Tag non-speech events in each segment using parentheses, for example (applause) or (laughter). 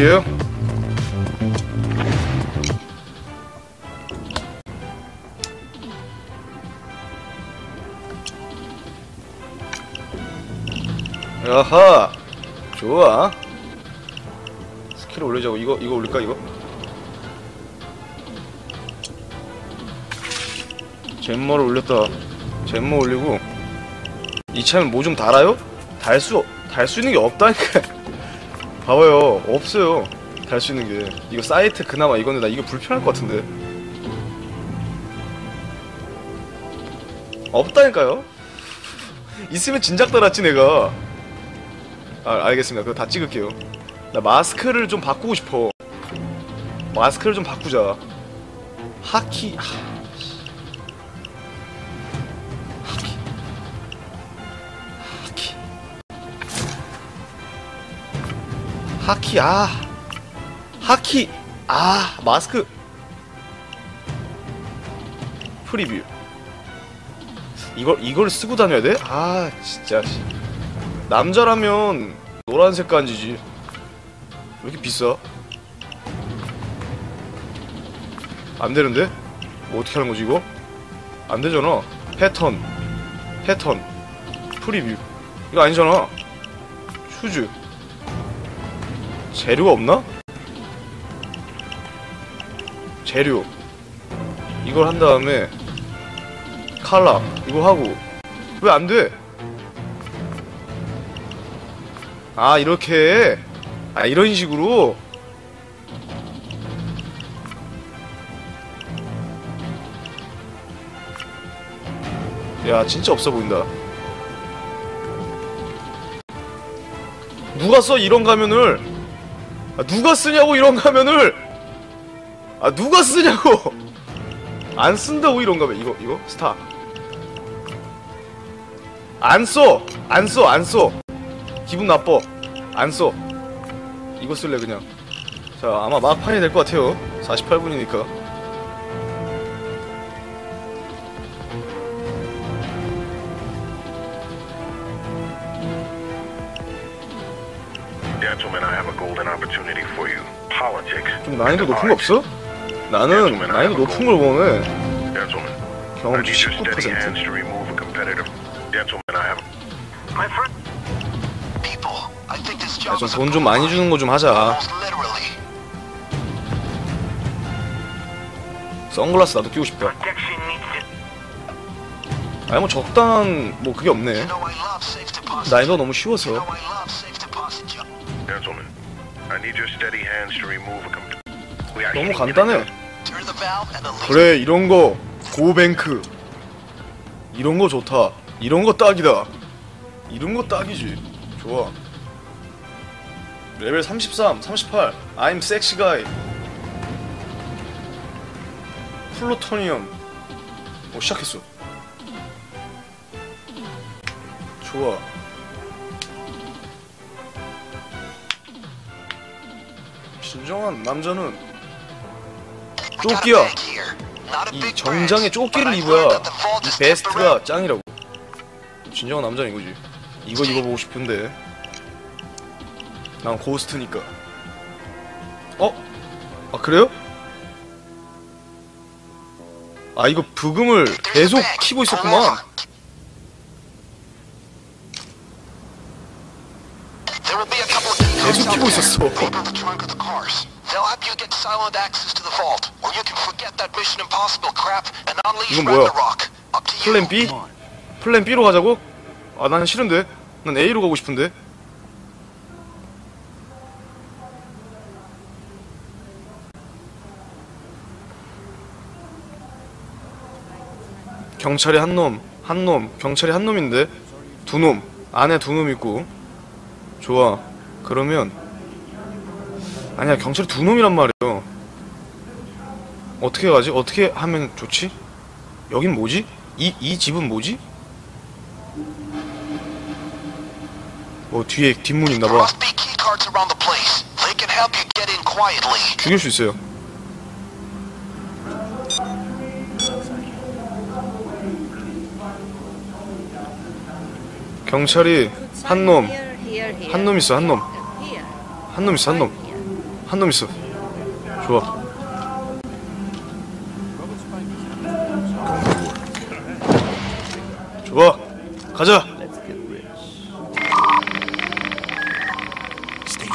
이쪽이에요? 야하 좋아 스킬 올리자고 이거 이거 올릴까 이거? 잼머를 올렸다 잼머 올리고 이 차는 뭐좀 달아요? 달 수 달 수 있는 게 없다니까 봐봐요. 없어요. 달 수 있는 게. 이거 사이트 그나마 이건데 나 이거 불편할 것 같은데. 없다니까요? 있으면 진작 달았지 내가. 아 알겠습니다. 그거 다 찍을게요. 나 마스크를 좀 바꾸고 싶어. 마스크를 좀 바꾸자. 하키 하... 하키 아 하키 아 마스크 프리뷰 이걸 이걸 쓰고 다녀야 돼? 아 진짜 씨. 남자라면 노란색 간지지 왜 이렇게 비싸? 안 되는데? 뭐 어떻게 하는 거지 이거? 안 되잖아 패턴 패턴 프리뷰 이거 아니잖아 슈즈 재료가 없나? 재료. 이걸 한 다음에 칼라. 이거 하고. 왜 안 돼? 아 이렇게 아 이런 식으로. 야 진짜 없어 보인다. 누가 써 이런 가면을 아, 누가 쓰냐고 이런 가면을 아 누가 쓰냐고 안 쓴다고 이런 가면 이거 이거 스타 안 써! 안 써! 안 써! 기분 나빠 안 써. 이거 쓸래 그냥 자 아마 막판이 될 것 같아요 48분이니까 Gentlemen, I have a golden opportunity for you. Politics. 좀 난이도 높은 거 없어? 나는 난이도 높은 걸 원해 Gentlemen, 경험치 need your steady hands 19% to remove a competitive. Gentlemen, I have. My friend. People, I think this job is a 야좀돈 좀 많이 주는 거 좀 하자. 선글라스 나도 끼고 싶다. 아니 뭐 적당한 뭐 그게 없네. 난이도가 너무 쉬워서 Gentlemen, I need your steady hands to remove a competitive. 너무 간단해 Turn the valve and the least 그래 이런 거 고뱅크 이런 거 좋다 이런 거 딱이다 이런 거 딱이지 좋아 레벨 33, 38 I'm sexy guy 플루토니엄 오 시작했어 좋아 진정한 남자는 조끼야. 이 정장에 조끼를 입어야 이 베스트가 짱이라고. 진정한 남자는 이거지. 이거 입어보고 싶은데. 난 고스트니까. 어? 아 그래요? 아 이거 부금을 계속 키고 있었구만 crap and unleash 이건 뭐야? Ragnarok. Up to you. 플랜 B? 플랜 B로 가자고? 아 난 싫은데 난 A로 가고 싶은데 경찰이 한 놈, 한 놈, 경찰이 한 놈인데 두 놈, 안에 두 놈 있고 좋아. 그러면 아니야 경찰이 두 놈이란 말이에요. 어떻게 가지? 어떻게 하면 좋지? 여긴 뭐지? 이, 이 집은 뭐지? 뭐 뒤에 뒷문 있나봐. 죽일 수 있어요 경찰이 한 놈, 한 놈 있어, 한 놈. 한 놈 있어, 한 놈. 한 놈 있어. 좋아. 좋아. 가자.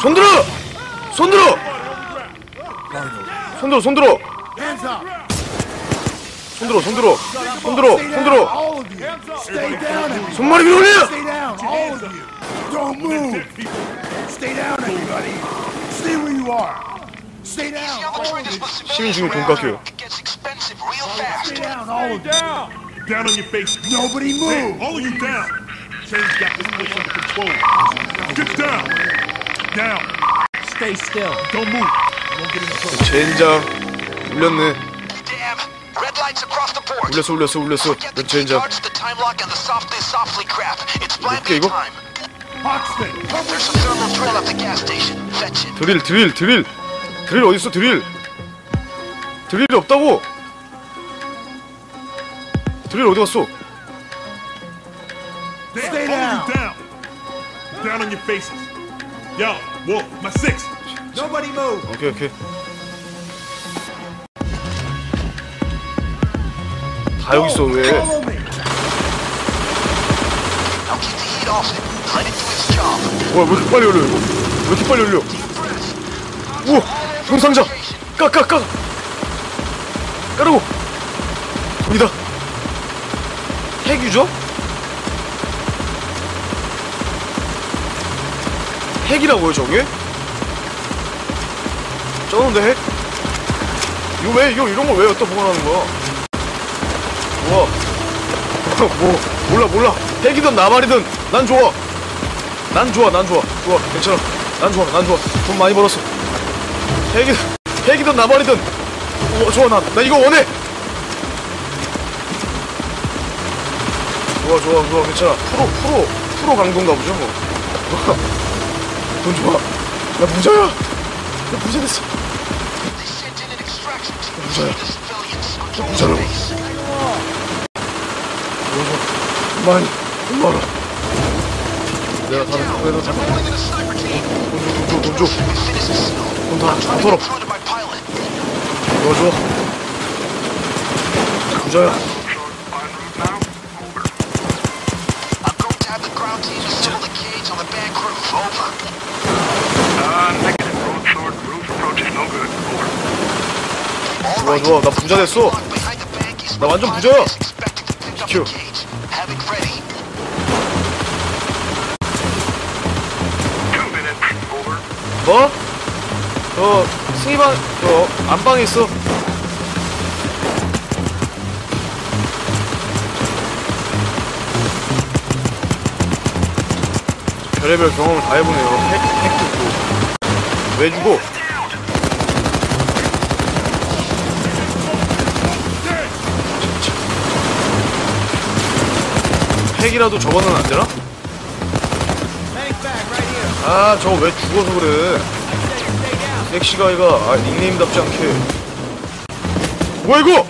손 들어! 손 들어! 손 들어, 손 들어! Hands up! 손 들어, 손 들어! 손 들어, Stay 손 down, 들어! all of you! Stay down! everybody. 손머리 위로 올려! Don't move! Stay down, everybody! Stay where you are! Stay down, See, I'm all afraid of this you! was 시민 중에 돈 civilians 깎여요. around. It gets expensive real fast. Stay down, all of you! Down on your face. Nobody move! All of you down. Shane's got this place under control. Get down. Down. Stay still. Don't move. You won't get in trouble. 젠장. 울렸네. Damn. Red lights across the board. 울렸어, 울렸어, 울렸어. Forget the 몇 key 젠장. cards, the time lock, and the softly, softly crap. It's plan 어떻게 B 이거? 드릴, 드릴, 드릴. 드릴 어딨어, 드릴. 드릴이 없다고. 드릴 어디 갔어? Down. Stay All down. of you down. Down on your faces. Yo, Wolf, my six. Nobody move! 오케이, 오케이. 다 여기 있어, 왜? Now keep the heat off it. 뭐야, 왜 이렇게 빨리 열려, 이거? 왜 이렇게 빨리 열려? 우와! 형상자! 까, 까, 까! 까라고! 갑니다! 핵유저? 핵이라고요, 저게? 쩌는데 핵? 이거 왜, 이거 이런 걸 왜 여기다 보관하는 거야? 우와. (laughs) 뭐, 몰라, 몰라. 핵이든 나발이든 난 좋아. 난 좋아, 난 좋아. 좋아, 괜찮아. 난 좋아, 난 좋아. 돈 많이 벌었어. 핵이든, 핵이든 나발이든. 어, 좋아, 나, 나 이거 원해! 좋아, 좋아, 좋아, 괜찮아. 프로, 프로, 프로 강도인가 보죠, 뭐. (laughs) 돈 좋아. 나 부자야! 나 부자 됐어. To 부자야. the 부자라고. base. 돈 많이, 돈 많아. 내가 다, 내가 다, Rolling in a sniper team. 돈 줘, 돈 줘. We finished the signal. 돈 다, 돈 Trying to 털어. 좋아. 부자야. Uh, 좋아. 좋아. 나 부자 됐어. 나 완전 부자야. pilot 뭐? 저 승희방 저 안방에 있어. 별의별 경험을 다 해보네요. 핵, 핵도 있고. 왜 죽어? 핵이라도 저거는 안 되나? 아, 저거 왜 죽어서 그래? 섹시가이가 아, 닉네임답지 않게. 뭐야 이거?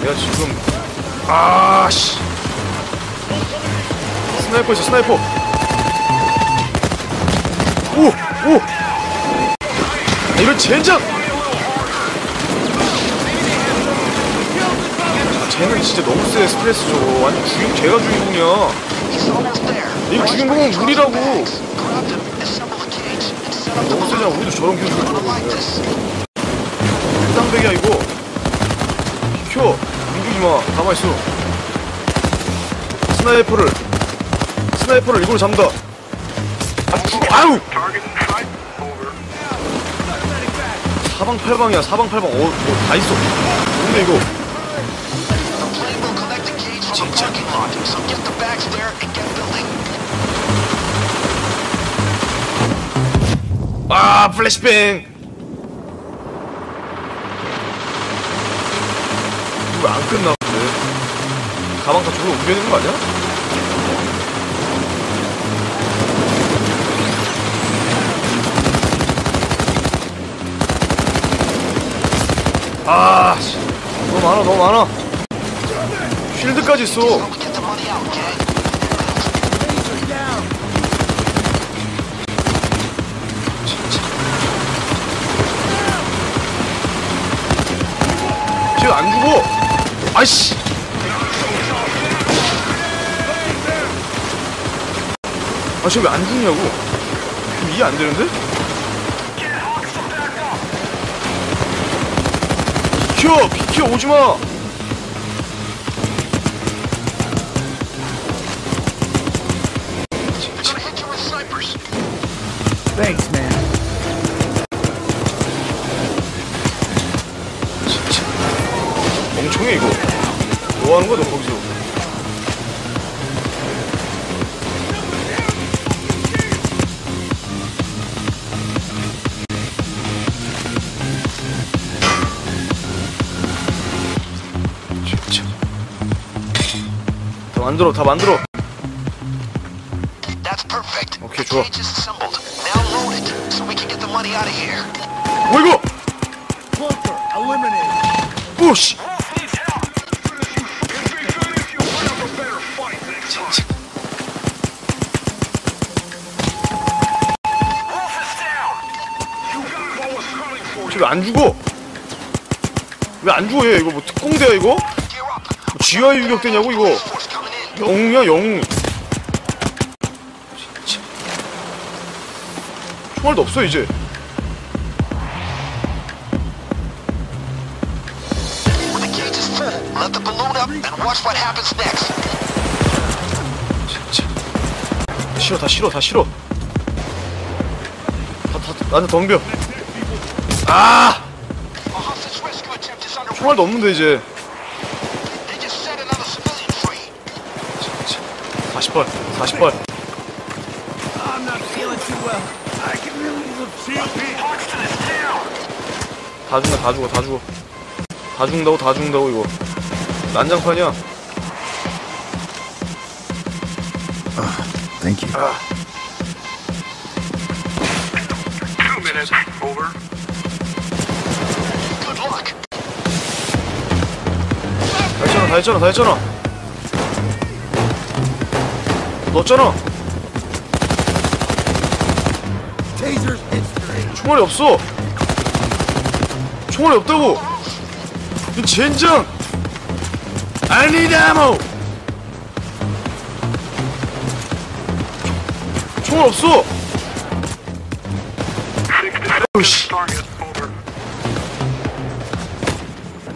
내가 지금 아씨. 스나이퍼 있어 스나이퍼. 오오. 아, 이런 젠장 쟤는 진짜 너무 세 스트레스 줘 완전 주인 제가 주인공이야. 이거 주인공은 우리라고. 너무 세잖아. 우리도 저런 기술 Gonna 줘 like this. 쌍배기야 이거. 비켜. 움직이지마. 가만있어. 스나이퍼를. 스나이퍼를 이걸로 잡는다. 아. Over. 사방팔방이야 사방팔방. 어, 뭐다 있어. 근데 이거 아 플래시뱅 이거 왜안 끝나 근데 가방 다 저기로 옮겨야 되는 거 아니야? 아, 씨. 너무 많아, 너무 많아. 실드까지 있어. 쟤안 죽어. 아이씨. 아, 쟤 왜 안 죽냐고. 이해 안 되는데? 비켜! 비켜! 오지 마! 멍청해, 이거. 뭐 하는 거야, 너 거기서? 진짜. 다 만들어, 다 만들어. That's perfect. Okay, the 좋아. 뭐 이거? Clunker, eliminated. 오, 씨. 쟤왜 안 죽어? 왜 안 죽어 얘 이거 뭐 특공대야 이거? Up. GI 유격대냐고 이거. 영웅이야 영웅 진짜 총알도 없어 이제. 진짜 싫어 다 싫어 다 싫어 다 다 나한테 덤벼 아. 총알도 없는데 이제 They just set another civilian free. 40발 40발 I'm not feeling too well. I can really look 다 죽는다 다 죽어 다 죽어 다 죽는다고 다 죽는다고 이거 난장판이야 Thank you. Two 다 했잖아 다 했잖아 넣었잖아. 총알이 없어. 총알이 없다고. 이 젠장. I need ammo. 총알 없어. 오씨.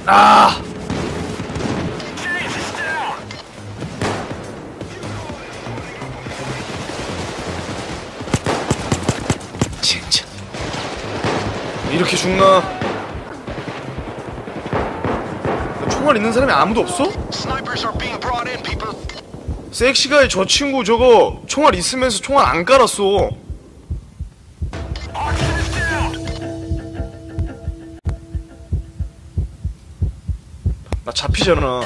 아 이렇게 죽나? 총알 있는 사람이 아무도 없어? 섹시가의 저 친구 저거 총알 있으면서 총알 안 깔았어. 나 잡히잖아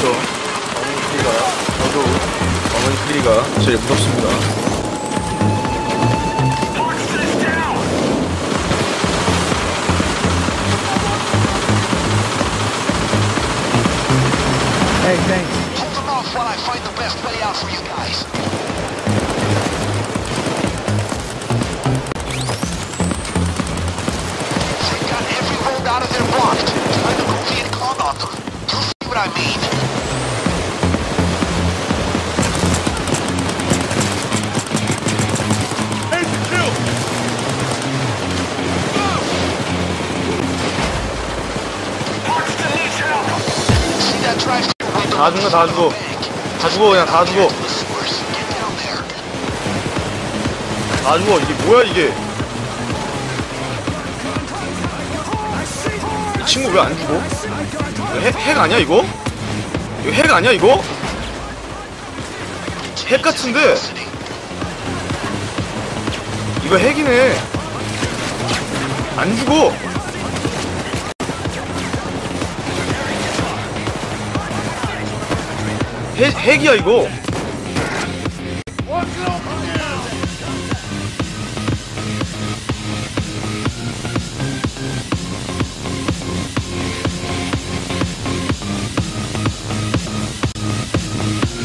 그쵸 어머니 크리가 저도 어머니 크리가 제일 무섭습니다 Hey, thanks. Hold them off while I find the best way out for you guys. They've got every road out of there blocked. Time to move Viet Cong on them. You'll see what I mean. 다 죽어 다 죽어 다 죽어 그냥 다 죽어. 다 죽어 이게 뭐야 이게 이 친구 왜 안 죽어? 핵, 핵 아니야 이거? 이거 핵 아니야 이거? 핵 같은데 이거 핵이네 안 죽어 핵, 핵이야 이거.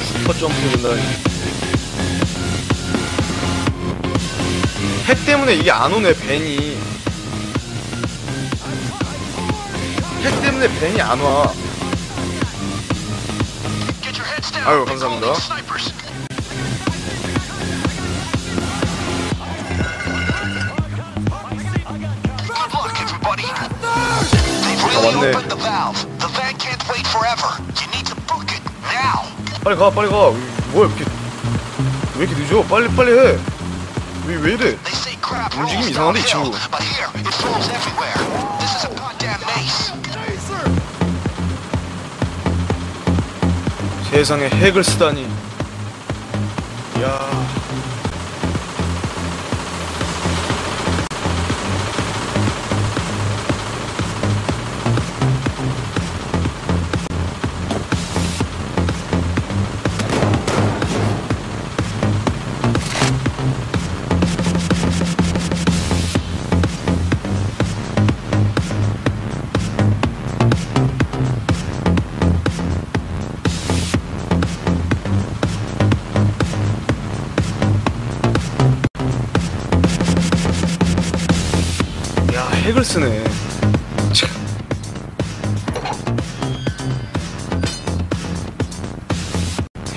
슈퍼점프 된다. 핵 때문에 이게 안 오네 벤이. 핵 때문에 벤이 안와. 아유, 감사합니다. 맞네. 빨리 가, 빨리 가. 뭐야, 이렇게. 왜 이렇게 늦어? 빨리, 빨리 해. 왜, 왜 이래? 움직임이 rolls 이상한데, 이 친구. 세상에 핵을 쓰다니. 야. 쓰네. 참.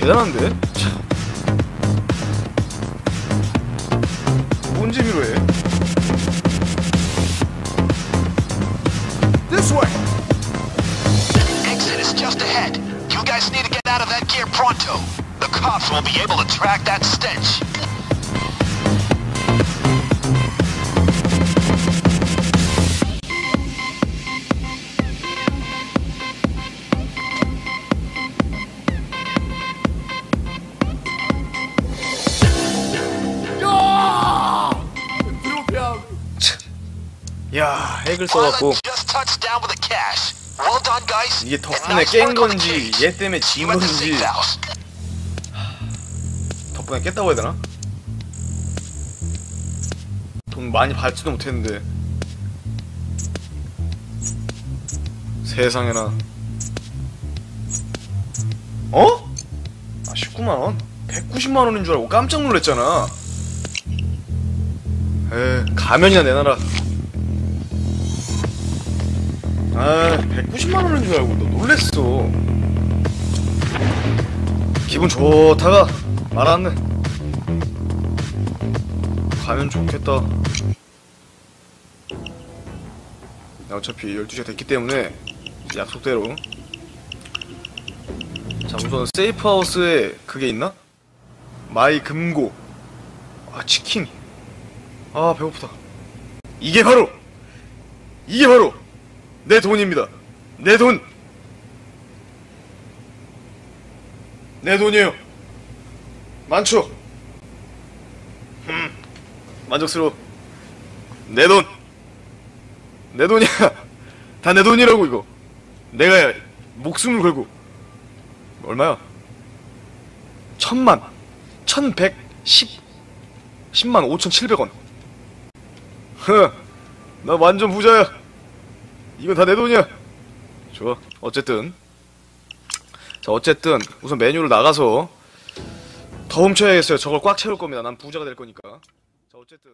대단한데? 참. 뭔 재미로 해? This way! Exit is just ahead. You guys need to get out of that gear pronto. The cops won't be able to track that stench. 야, 핵을 써갖고. 이게 덕분에 깬 건지. 얘 때문에 진 건지. 덕분에 깼다고 해야 되나? 돈 많이 받지도 못했는데 세상에나 어? 아 19만원? 190만원인 줄 알고 깜짝 놀랐잖아 에 가면이나 내놔라 아 190만 원인 줄 알고 너 놀랬어. 기분 좋다가 말았네. 가면 좋겠다. 야, 어차피 12시가 됐기 때문에 약속대로. 자 우선 세이프하우스에 그게 있나? 마이 금고. 아 치킨 아 배고프다. 이게 바로! 이게 바로 내 돈입니다. 내 돈! 내 돈이에요. 많죠? 음 만족스러워. 내 돈! 내 돈이야. (laughs) 다 내 돈이라고 이거. 내가 목숨을 걸고. 얼마야? 천만. 천백십 십만 오천칠백 원. (laughs) 허 나 완전 부자야 이건 다 내 돈이야. 좋아. 어쨌든. 자 어쨌든 우선 메뉴를 나가서 더 훔쳐야겠어요. 저걸 꽉 채울 겁니다. 난 부자가 될 거니까. 자 어쨌든